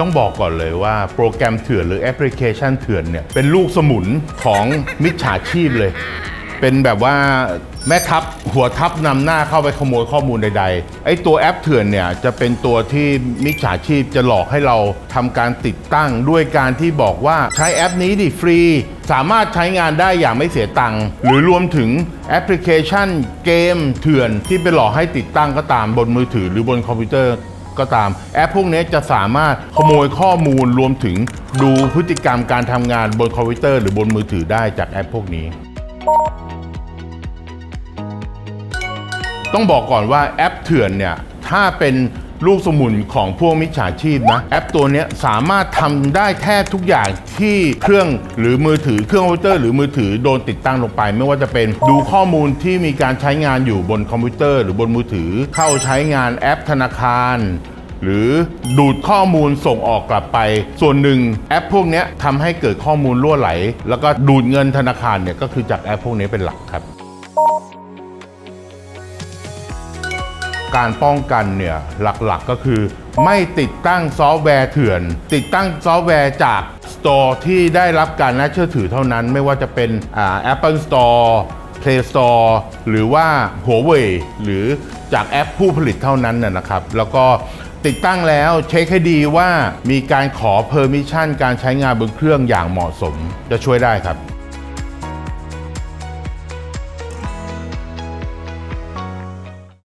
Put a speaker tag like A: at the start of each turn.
A: ต้องบอกก่อนเลยว่าโปรแกรมเถื่อนหรือแอปพลิเคชันเถื่อนเนี่ยเป็นลูกสมุนของมิจฉาชีพเลย เป็นแบบว่าแม่ทัพหัวทัพนำหน้าเข้าไปขโมยข้อมูลใดๆ ไอ้ตัวแอปเถื่อนเนี่ยจะเป็นตัวที่มิจฉาชีพจะหลอกให้เราทำการติดตั้งด้วยการที่บอกว่าใช้แอปนี้ดิฟรี สามารถใช้งานได้อย่างไม่เสียตังค์หรือรวมถึงแอปพลิเคชันเกมเถื่อนที่ไปหลอกให้ติดตั้งก็ตามบนมือถือหรือบนคอมพิวเตอร์ ก็ตาม แอปพวกนี้จะสามารถขโมยข้อมูลรวมถึงดูพฤติกรรมการทำงานบนคอมพิวเตอร์หรือบนมือถือได้จากแอปพวกนี้ ต้องบอกก่อนว่าแอปเถื่อนเนี่ยถ้าเป็น ลูกสมุนของพวกมิจฉาชีพนะ แอปตัวนี้สามารถทำได้แทบทุกอย่างที่เครื่องหรือมือถือเครื่องคอมพิวเตอร์หรือมือถือโดนติดตั้งลงไป ไม่ว่าจะเป็นดูข้อมูลที่มีการใช้งานอยู่บนคอมพิวเตอร์ หรือบนมือถือเข้าใช้งานแอปธนาคาร หรือดูดข้อมูลส่งออกกลับไป ส่วนหนึ่งแอปพวกเนี้ยทำให้เกิดข้อมูลรั่วไหล แล้วก็ดูดเงินธนาคารเนี่ยก็คือจากแอปพวกนี้เป็นหลักครับ การป้องกันเนี่ยหลักๆก็คือ ไม่ติดตั้งซอฟต์แวร์เถื่อน ติดตั้งซอฟต์แวร์จากสตอร์ที่ได้รับการน่าเชื่อถือเท่านั้น ไม่ว่าจะเป็นอ่า Apple Store Play Store หรือว่า Huawei หรือจากแอปผู้ผลิตเท่านั้นนะนะครับ แล้วก็ติดตั้งแล้วเช็คให้ดีว่ามีการขอ Permission การใช้งานบนเครื่องอย่างเหมาะสมจะช่วยได้ครับ